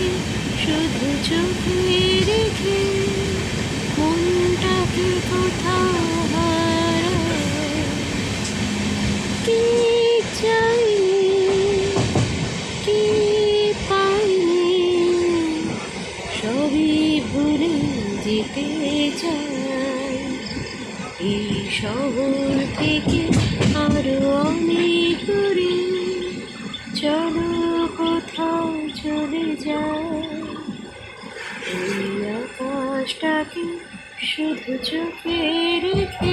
আকাশটাকে শুধু চোখে রেখে মনটাকে কোথাও কি চাইনি কি পাইনি সবই ভুলে যেতে চাই। এই শহর থেকে কোথাও চলে যায়। এই আকাশটাকে শুধু চোখে রেখে